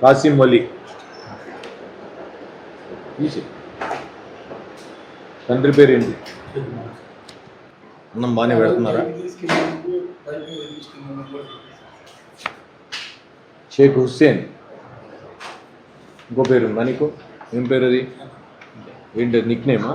కాసిం వలి తండ్రి పేరు ఏంటి అన్నం బాగానే పెడుతున్నారా? షేక్ హుస్సేన్. ఇంకో పేరు ఉందా నీకు? ఏం పేరు అది? ఏంటి నిక్ నేమా